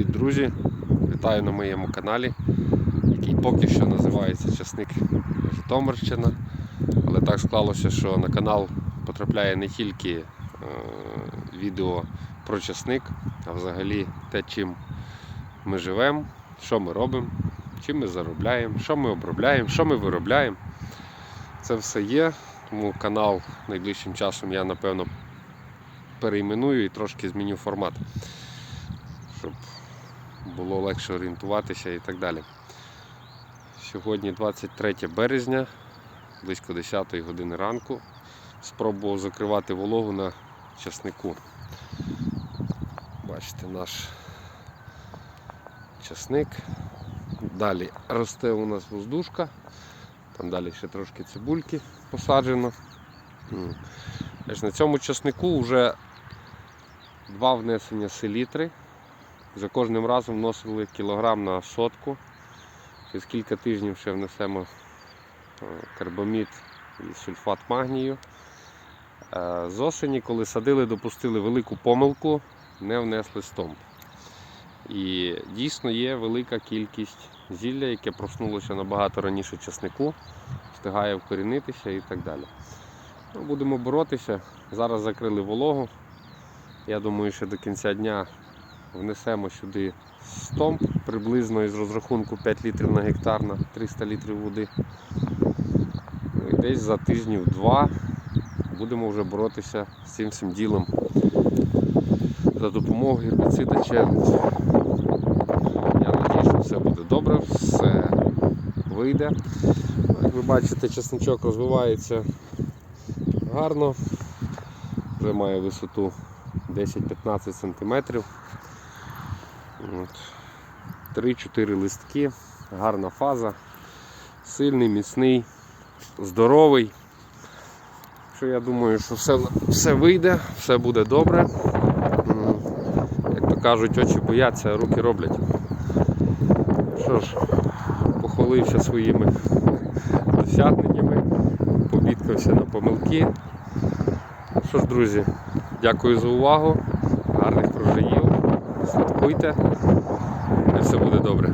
Привіт, друзі! Вітаю на моєму каналі, який поки що називається Часник Житомирщина. Але так склалося, що на канал потрапляє не тільки е, відео про часник, а взагалі те, чим ми живемо, що ми робимо, чим ми заробляємо, що ми обробляємо, що ми виробляємо. Це все є, тому канал найближчим часом я напевно перейменую і трошки зміню формат, щоб було легше орієнтуватися і так далі. Сьогодні 23 березня, близько 10 години ранку. Спробував закривати вологу на часнику. Бачите, наш часник. Далі росте у нас воздушка, там далі ще трошки цибульки посаджено. На цьому часнику вже два внесення селітри. За кожним разом вносили кілограм на сотку. Через кілька тижнів ще внесемо е, карбамід і сульфат магнію. Е, З осені, коли садили, допустили велику помилку, не внесли стомп. І дійсно є велика кількість зілля, яке проснулося набагато раніше часнику, встигає вкорінитися і так далі. Ну, будемо боротися. Зараз закрили вологу. Я думаю, що до кінця дня внесемо сюди стомп приблизно із розрахунку 5 літрів на гектар на 300 літрів води. Ну, і десь за тижнів два будемо вже боротися з цим всім ділом за допомогою гербіцида челендж. Я сподіваюся, що все буде добре, все вийде. Як ви бачите, чесничок розвивається гарно, вже має висоту 10-15 см. От. 3-4 листки, гарна фаза, сильний, міцний, здоровий. Що я думаю, що все, все вийде, все буде добре. Як то кажуть, очі бояться, а руки роблять. Що ж, похвалився своїми досягненнями, побідкався на помилки. Що ж, друзі, дякую за увагу, гарних і все буде добре.